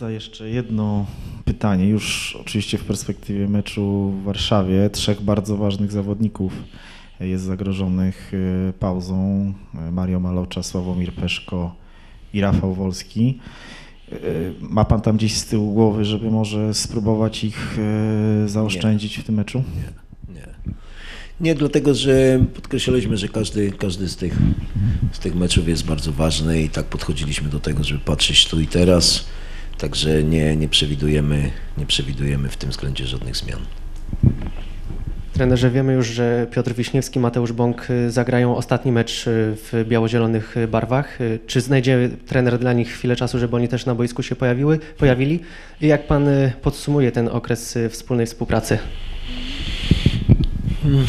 Za jeszcze jedno pytanie, już oczywiście w perspektywie meczu w Warszawie. Trzech bardzo ważnych zawodników jest zagrożonych e, pauzą. E, Mario Malocza, Sławomir Peszko i Rafał Wolski. E, ma pan tam gdzieś z tyłu głowy, żeby może spróbować ich zaoszczędzić nie. w tym meczu? Nie, nie. Nie, dlatego że podkreślaliśmy, że każdy, każdy z, tych, z tych meczów jest bardzo ważny i tak podchodziliśmy do tego, żeby patrzeć tu i teraz. Także nie, nie, przewidujemy, nie przewidujemy w tym względzie żadnych zmian. Trenerze, wiemy już, że Piotr Wiśniewski, Mateusz Bąk y, zagrają ostatni mecz y, w biało-zielonych barwach. Y, czy znajdzie trener dla nich chwilę czasu, żeby oni też na boisku się pojawiły, pojawili? I jak pan podsumuje ten okres wspólnej współpracy? Hmm.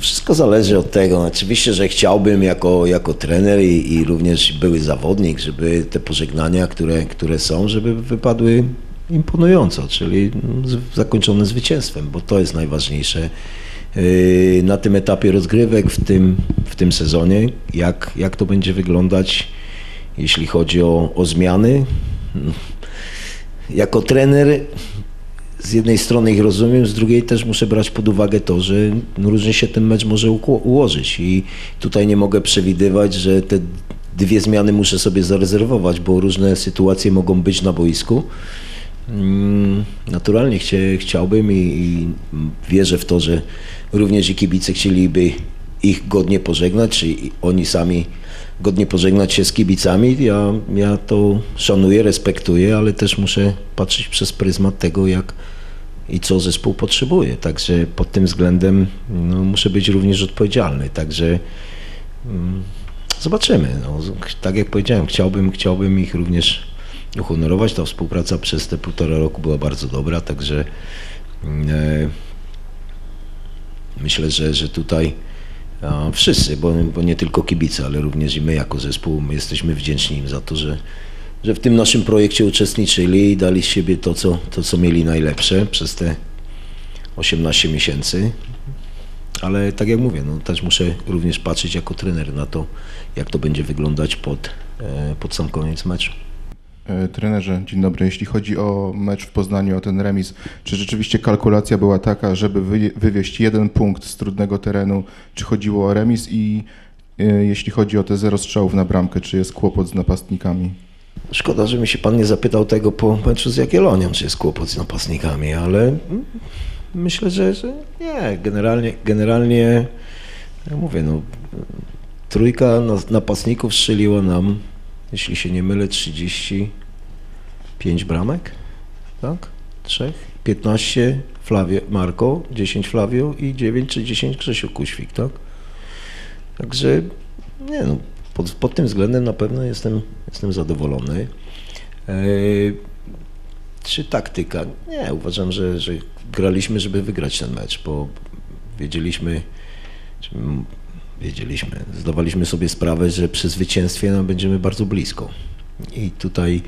Wszystko zależy od tego. Oczywiście, że chciałbym jako, jako trener i, i również były zawodnik, żeby te pożegnania, które, które są, żeby wypadły imponująco, czyli zakończone zwycięstwem, bo to jest najważniejsze yy, na tym etapie rozgrywek w tym, w tym sezonie, jak, jak to będzie wyglądać, jeśli chodzi o, o zmiany. Jako trener z jednej strony ich rozumiem, z drugiej też muszę brać pod uwagę to, że no różnie się ten mecz może ułożyć i tutaj nie mogę przewidywać, że te dwie zmiany muszę sobie zarezerwować, bo różne sytuacje mogą być na boisku. Mm, naturalnie chciałbym i, i wierzę w to, że również i kibice chcieliby ich godnie pożegnać, czy oni sami godnie pożegnać się z kibicami. Ja, ja to szanuję, respektuję, ale też muszę patrzeć przez pryzmat tego, jak i co zespół potrzebuje. Także pod tym względem no, muszę być również odpowiedzialny. Także mm, zobaczymy. No, tak jak powiedziałem, chciałbym, chciałbym ich również uhonorować. Ta współpraca przez te półtora roku była bardzo dobra, także mm, e, myślę, że, że tutaj wszyscy, bo, bo nie tylko kibice, ale również i my jako zespół, my jesteśmy wdzięczni im za to, że, że w tym naszym projekcie uczestniczyli i dali z siebie to co, to, co mieli najlepsze przez te 18 miesięcy. Ale tak jak mówię, no, też muszę również patrzeć jako trener na to, jak to będzie wyglądać pod, e, pod sam koniec meczu. E, trenerze, dzień dobry. Jeśli chodzi o mecz w Poznaniu, o ten remis, czy rzeczywiście kalkulacja była taka, żeby wywieźć jeden punkt z trudnego terenu, czy chodziło o remis i e, jeśli chodzi o te zero strzałów na bramkę, czy jest kłopot z napastnikami? Szkoda, że mi się pan nie zapytał tego po meczu z Jagiellonią, czy jest kłopot z napastnikami, ale myślę, że, że nie. Generalnie, generalnie ja mówię, no, trójka napastników strzeliła nam jeśli się nie mylę, 35 bramek, tak? Trzech? 15 Flavio, Marco, 10 Flavio i 9 czy 10 Grzesiu Kuświk, tak? Także nie no, pod, pod tym względem na pewno jestem, jestem zadowolony. E, czy taktyka? Nie, uważam, że, że graliśmy, żeby wygrać ten mecz, bo wiedzieliśmy, wiedzieliśmy, zdawaliśmy sobie sprawę, że przy zwycięstwie no, będziemy bardzo blisko. I tutaj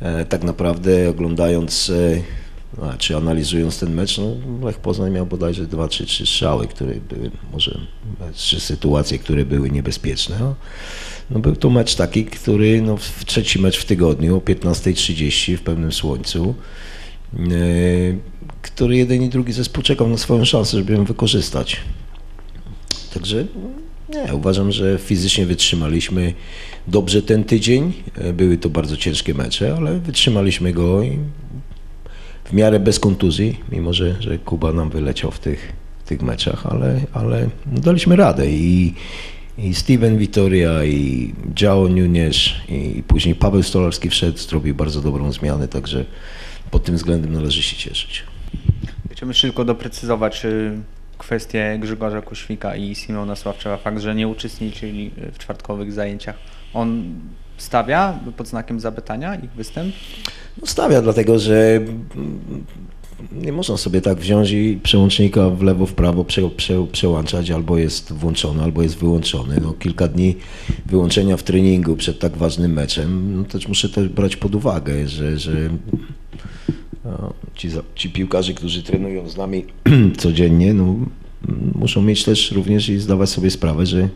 e, tak naprawdę oglądając e, czy analizując ten mecz, no, Lech Poznań miał bodajże dwa czy trzy strzały, które były, może trzy sytuacje, które były niebezpieczne. No, no był to mecz taki, który no, w trzeci mecz w tygodniu o 15.30 w pełnym słońcu, e, który jeden i drugi zespół czekał na swoją szansę, żeby ją wykorzystać. Także nie, uważam, że fizycznie wytrzymaliśmy dobrze ten tydzień. Były to bardzo ciężkie mecze, ale wytrzymaliśmy go i w miarę bez kontuzji, mimo że, że Kuba nam wyleciał w tych, w tych meczach, ale, ale daliśmy radę i, i Steven Vitoria, i João Nunes, i później Paweł Stolarski wszedł, zrobił bardzo dobrą zmianę, także pod tym względem należy się cieszyć. Chciałbym tylko doprecyzować, kwestię Grzegorza Kuświka i Simona Sławczewa, fakt, że nie uczestniczyli w czwartkowych zajęciach, on stawia pod znakiem zapytania ich występ? No stawia, dlatego że nie można sobie tak wziąć i przełącznika w lewo, w prawo prze, prze, przełączać, albo jest włączony, albo jest wyłączony. No, kilka dni wyłączenia w treningu przed tak ważnym meczem, no, też muszę też brać pod uwagę, że, że ci, ci piłkarze, którzy trenują z nami codziennie, no, muszą mieć też również i zdawać sobie sprawę, że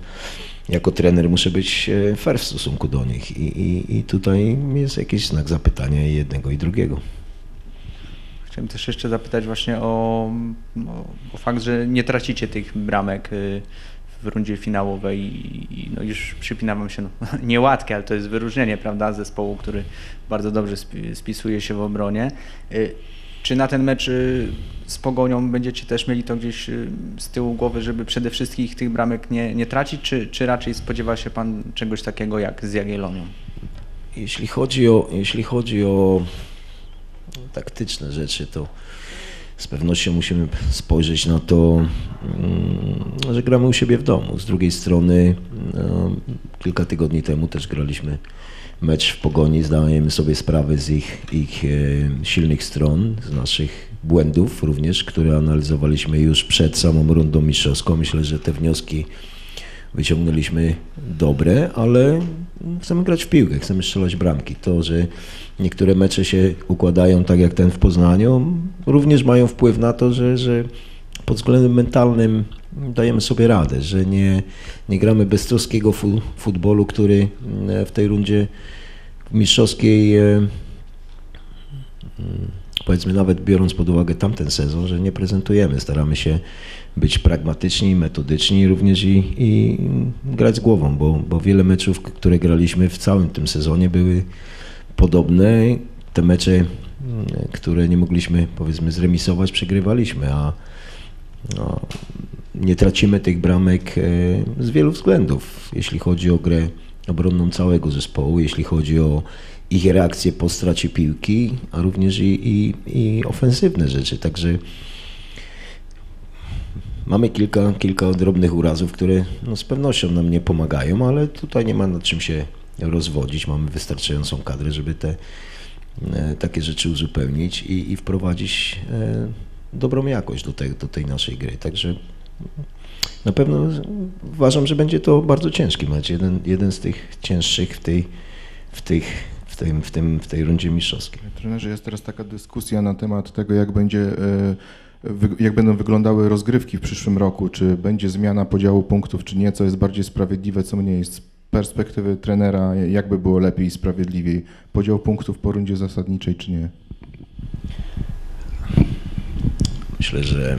jako trener muszę być e, fair w stosunku do nich i, i, i tutaj jest jakiś znak zapytania jednego i drugiego. Chciałem też jeszcze zapytać właśnie o, no, o fakt, że nie tracicie tych bramek y, w rundzie finałowej i no już przypina wam się no, niełatkie, ale to jest wyróżnienie, prawda, zespołu, który bardzo dobrze spisuje się w obronie. Y, czy na ten mecz y, z Pogonią będziecie też mieli to gdzieś z tyłu głowy, żeby przede wszystkim tych bramek nie, nie tracić, czy, czy raczej spodziewa się Pan czegoś takiego jak z Jagiellonią? Jeśli chodzi o, jeśli chodzi o taktyczne rzeczy, to z pewnością musimy spojrzeć na to, mm, że gramy u siebie w domu. Z drugiej strony, no, kilka tygodni temu też graliśmy mecz w Pogoni, zdajemy sobie sprawę z ich, ich e, silnych stron, z naszych błędów również, które analizowaliśmy już przed samą rundą mistrzowską. Myślę, że te wnioski wyciągnęliśmy dobre, ale chcemy grać w piłkę, chcemy strzelać bramki. To, że niektóre mecze się układają tak jak ten w Poznaniu, również mają wpływ na to, że, że pod względem mentalnym dajemy sobie radę, że nie, nie gramy beztroskiego fu, futbolu, który e, w tej rundzie mistrzowskiej e, mm, powiedzmy nawet biorąc pod uwagę tamten sezon, że nie prezentujemy. Staramy się być pragmatyczni, metodyczni również i, i grać z głową, bo, bo wiele meczów, które graliśmy w całym tym sezonie były podobne. Te mecze, które nie mogliśmy powiedzmy zremisować, przegrywaliśmy, a no, nie tracimy tych bramek e, z wielu względów, jeśli chodzi o grę obronną całego zespołu, jeśli chodzi o ich reakcje po stracie piłki, a również i, i, i ofensywne rzeczy. Także mamy kilka, kilka drobnych urazów, które no, z pewnością nam nie pomagają, ale tutaj nie ma nad czym się rozwodzić. Mamy wystarczającą kadrę, żeby te e, takie rzeczy uzupełnić i, i wprowadzić e, dobrą jakość do, tej do tej naszej gry. Także na pewno uważam, że będzie to bardzo ciężki mecz. Jeden, jeden z tych cięższych w tej, w tych, w tym, w tym, w tej rundzie mistrzowskiej. Trenerze, jest teraz taka dyskusja na temat tego, jak będzie e, jak będą wyglądały rozgrywki w przyszłym roku, czy będzie zmiana podziału punktów, czy nie, co jest bardziej sprawiedliwe, co mniej jest. Z perspektywy trenera, jakby było lepiej i sprawiedliwiej, podział punktów po rundzie zasadniczej, czy nie? Myślę, że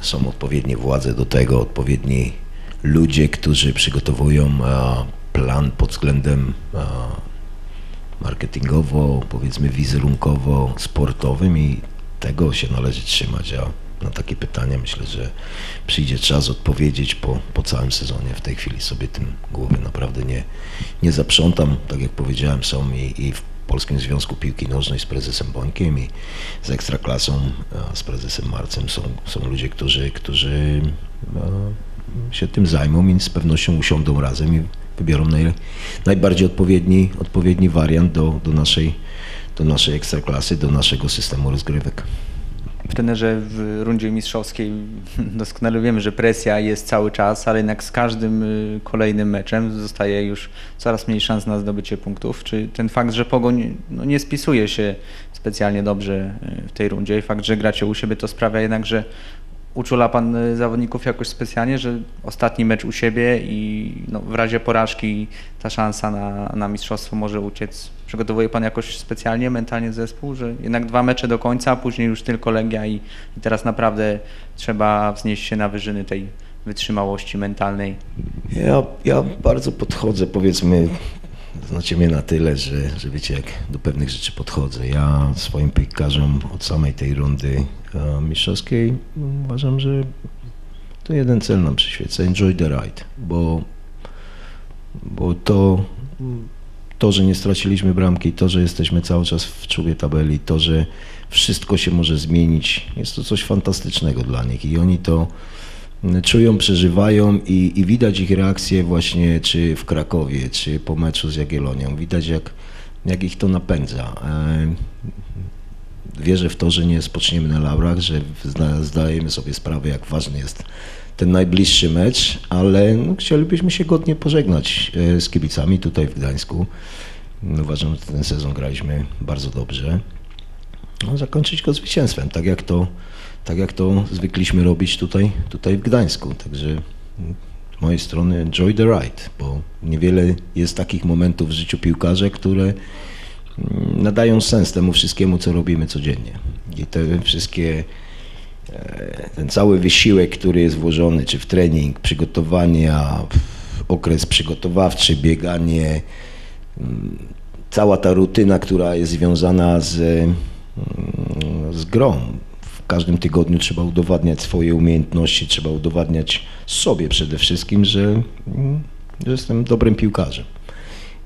są odpowiednie władze do tego, odpowiedni ludzie, którzy przygotowują plan pod względem marketingowo, powiedzmy wizerunkowo, sportowym i tego się należy trzymać. A na takie pytania myślę, że przyjdzie czas odpowiedzieć po, po całym sezonie. W tej chwili sobie tym głowy naprawdę nie, nie zaprzątam. Tak jak powiedziałem, są i, i w Polskim Związku Piłki Nożnej z prezesem Bońkiem i z Ekstraklasą, z prezesem Marcem są, są ludzie, którzy, którzy się tym zajmą i z pewnością usiądą razem i wybiorą naj, najbardziej odpowiedni, odpowiedni wariant do, do, naszej, do naszej ekstraklasy, do naszego systemu rozgrywek w trenerze w rundzie mistrzowskiej doskonale wiemy, że presja jest cały czas, ale jednak z każdym y, kolejnym meczem zostaje już coraz mniej szans na zdobycie punktów. Czy ten fakt, że Pogoń no, nie spisuje się specjalnie dobrze y, w tej rundzie i fakt, że gracie u siebie to sprawia jednak, że uczula Pan y, zawodników jakoś specjalnie, że ostatni mecz u siebie i no, w razie porażki ta szansa na, na mistrzostwo może uciec. Przygotowuje Pan jakoś specjalnie, mentalnie zespół, że jednak dwa mecze do końca, a później już tylko Legia i, i teraz naprawdę trzeba wznieść się na wyżyny tej wytrzymałości mentalnej. Ja, ja bardzo podchodzę, powiedzmy, znacie mnie na tyle, że, że wiecie, jak do pewnych rzeczy podchodzę. Ja swoim piłkarzom od samej tej rundy e, mistrzowskiej uważam, że to jeden cel nam przyświeca, enjoy the ride, bo, bo to, to, że nie straciliśmy bramki, to, że jesteśmy cały czas w czubie tabeli, to, że wszystko się może zmienić, jest to coś fantastycznego dla nich i oni to czują, przeżywają i, i, widać ich reakcje właśnie czy w Krakowie, czy po meczu z Jagiellonią. Widać jak, jak ich to napędza. E, wierzę w to, że nie spoczniemy na laurach, że zdajemy sobie sprawę, jak ważny jest ten najbliższy mecz, ale no, chcielibyśmy się godnie pożegnać e, z kibicami tutaj w Gdańsku. Uważam, że ten sezon graliśmy bardzo dobrze. No, zakończyć go zwycięstwem, tak jak to tak jak to zwykliśmy robić tutaj, tutaj w Gdańsku. Także z mojej strony enjoy the ride, bo niewiele jest takich momentów w życiu piłkarza, które nadają sens temu wszystkiemu, co robimy codziennie. I te wszystkie, ten cały wysiłek, który jest włożony, czy w trening, przygotowania, okres przygotowawczy, bieganie, mm, cała ta rutyna, która jest związana z, mm, z grą. W każdym tygodniu trzeba udowadniać swoje umiejętności, trzeba udowadniać sobie przede wszystkim, że, mm, że jestem dobrym piłkarzem.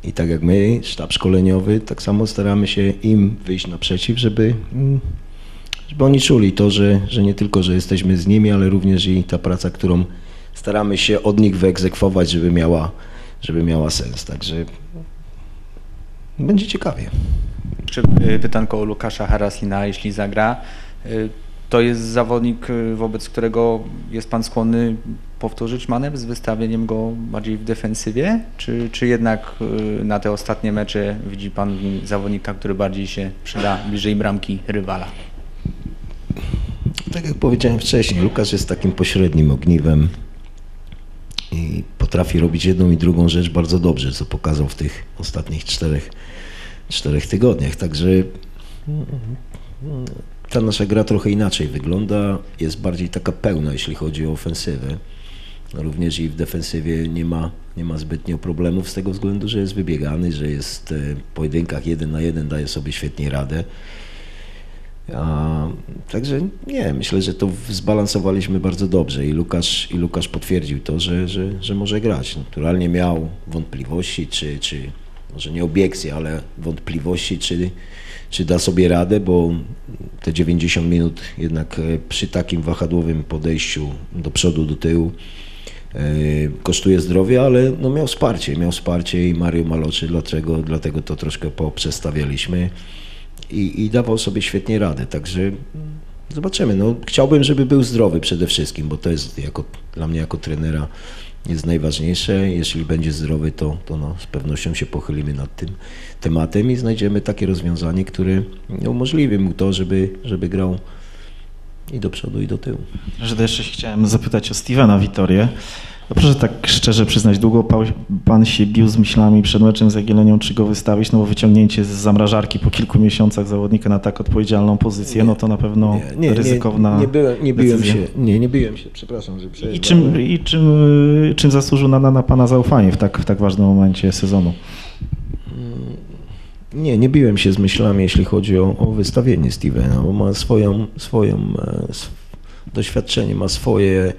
I tak jak my, sztab szkoleniowy, tak samo staramy się im wyjść naprzeciw, żeby, żeby oni czuli to, że, że nie tylko, że jesteśmy z nimi, ale również i ta praca, którą staramy się od nich wyegzekwować, żeby miała, żeby miała sens. Także będzie ciekawie. Czy y, pytanko o Łukasza Haraslina, jeśli zagra, y, to jest zawodnik, y, wobec którego jest Pan skłonny powtórzyć manewr z wystawieniem go bardziej w defensywie, czy, czy jednak na te ostatnie mecze widzi Pan zawodnika, który bardziej się przyda bliżej bramki rywala? Tak jak powiedziałem wcześniej, Lukasz jest takim pośrednim ogniwem i potrafi robić jedną i drugą rzecz bardzo dobrze, co pokazał w tych ostatnich czterech, czterech tygodniach. Także ta nasza gra trochę inaczej wygląda, jest bardziej taka pełna, jeśli chodzi o ofensywę. Również i w defensywie nie ma, nie ma zbytnio problemów z tego względu, że jest wybiegany, że jest w pojedynkach jeden na jeden, daje sobie świetnie radę. A, także nie, myślę, że to zbalansowaliśmy bardzo dobrze i Lukasz, i Lukasz potwierdził to, że, że, że może grać. Naturalnie miał wątpliwości, czy, czy może nie obiekcje, ale wątpliwości, czy, czy da sobie radę, bo te 90 minut jednak e, przy takim wahadłowym podejściu do przodu, do tyłu e, kosztuje zdrowie, ale no miał wsparcie, miał wsparcie i Mario Maloczy, dlatego, dlatego to troszkę poprzestawialiśmy i, i dawał sobie świetnie radę, także zobaczymy. No, chciałbym, żeby był zdrowy przede wszystkim, bo to jest jako, dla mnie jako trenera jest najważniejsze. Jeśli będzie zdrowy, to, to no, z pewnością się pochylimy nad tym tematem i znajdziemy takie rozwiązanie, które umożliwi mu to, żeby, żeby grał i do przodu, i do tyłu. Że jeszcze chciałem zapytać o Stevena Vitorię. No proszę tak szczerze przyznać, długo pan się bił z myślami przed meczem z Jagiellonią, czy go wystawić, no bo wyciągnięcie z zamrażarki po kilku miesiącach zawodnika na tak odpowiedzialną pozycję, nie, no to na pewno nie, nie, ryzykowna nie, nie, byłem, nie biłem się, nie, nie biłem się, przepraszam, że I czym, i czym, czym zasłużył na, na pana zaufanie w tak, w tak ważnym momencie sezonu? Mm, nie, nie biłem się z myślami, jeśli chodzi o, o wystawienie Stevena, bo ma swoją, swoją e, doświadczenie, ma swoje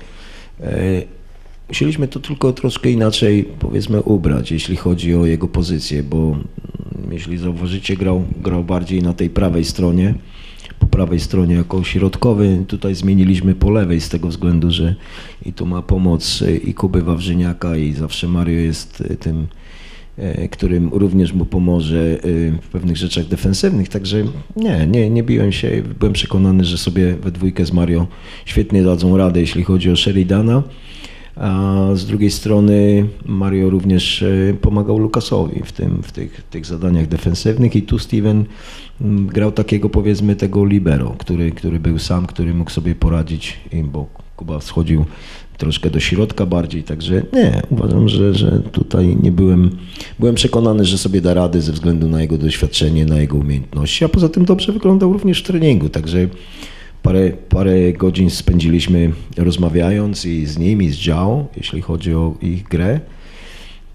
e, Musieliśmy to tylko troszkę inaczej, powiedzmy, ubrać, jeśli chodzi o jego pozycję, bo mm, jeśli zauważycie, grał, grał bardziej na tej prawej stronie, po prawej stronie jako środkowy. Tutaj zmieniliśmy po lewej z tego względu, że i tu ma pomoc e, i Kuby Wawrzyniaka i zawsze Mario jest e, tym, e, którym również mu pomoże w pewnych rzeczach defensywnych. Także nie, nie, nie biłem się. Byłem przekonany, że sobie we dwójkę z Mario świetnie dadzą radę, jeśli chodzi o Sheridana. A z drugiej strony Mario również e, pomagał Lukasowi w, tym, w tych, tych zadaniach defensywnych i tu Steven grał takiego powiedzmy tego libero, który, który był sam, który mógł sobie poradzić, bo Kuba schodził troszkę do środka bardziej, także nie, uważam, że, że tutaj nie byłem, byłem przekonany, że sobie da radę ze względu na jego doświadczenie, na jego umiejętności, a poza tym dobrze wyglądał również w treningu, także Parę, parę godzin spędziliśmy rozmawiając i z nimi, z Jao, jeśli chodzi o ich grę.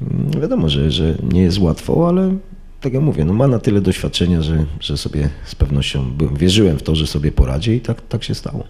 Mm, wiadomo, że, że nie jest łatwo, ale tak jak mówię, no ma na tyle doświadczenia, że, że sobie z pewnością wierzyłem w to, że sobie poradzi i tak, tak się stało.